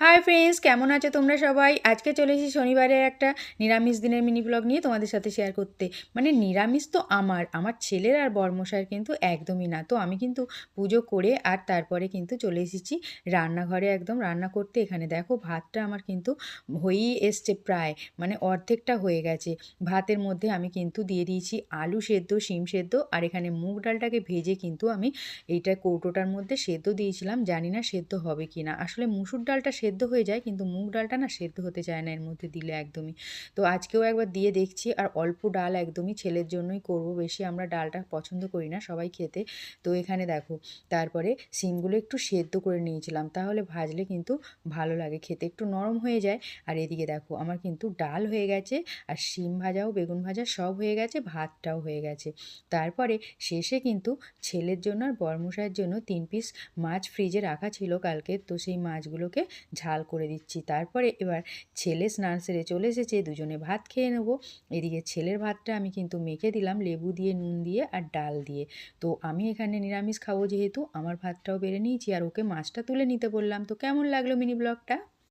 Hi friends কেমন আছো তোমরা সবাই? আজকে চলে এসেছি শনিবারে একটা নিরামিষ দিনের মিনি ব্লগ নিয়ে তোমাদের সাথে শেয়ার করতে। মানে নিরামিষ তো আমার আমার ছেলের আর বর্মশায়ের কিন্তু একদমই না। তো আমি কিন্তু পুজো করে আর তারপরে কিন্তু চলে এসেছি রান্নাঘরে একদম রান্না করতে। এখানে দেখো ভাতটা আমার কিন্তু হয়েই এসছে প্রায় মানে অর্ধেকটা হয়ে গেছে। ভাতের মধ্যে আমি কিন্তু দিয়ে দিয়েছি আলু সেদ্ধ, শিম সেদ্ধ আর এখানে মুগ ডালটাকে ভেজে কিন্তু আমি এইটা কৌটোটার মধ্যে সেদ্ধ দিয়েছিলাম। জানি না সেদ্ধ হবে কি না আসলে মুসুর ডালটা সেদ্ধ হয়ে যায়, কিন্তু মুগ ডালটা না সেদ্ধ হতে চায় না, এর মধ্যে দিলে একদমই। তো আজকেও একবার দিয়ে দেখছি, আর অল্প ডাল একদমই ছেলের জন্যই করব, বেশি আমরা ডালটা পছন্দ করি না সবাই খেতে। তো এখানে দেখো, তারপরে সিমগুলো একটু সেদ্ধ করে নিয়েছিলাম, তাহলে ভাজলে কিন্তু ভালো লাগে, খেতে একটু নরম হয়ে যায়। আর এদিকে দেখো, আমার কিন্তু ডাল হয়ে গেছে, আর শিম ভাজাও, বেগুন ভাজা সব হয়ে গেছে, ভাতটাও হয়ে গেছে। তারপরে শেষে কিন্তু ছেলের জন্য আর বর্মশাইয়ের জন্য তিন পিস মাছ ফ্রিজে রাখা ছিল কালকে, তো সেই মাছগুলোকে ঝাল করে দিচ্ছি। তারপরে এবার ছেলে স্নান সেরে চলে এসেছে, দুজনে ভাত খেয়ে নেব। এদিকে ছেলের ভাতটা আমি কিন্তু মেখে দিলাম, লেবু দিয়ে, নুন দিয়ে আর ডাল দিয়ে। তো আমি এখানে নিরামিষ খাব যেহেতু, আমার ভাতটাও বেড়ে নিয়েছি আর ওকে মাছটা তুলে নিতে বললাম। তো কেমন লাগল মিনি ব্লগটা?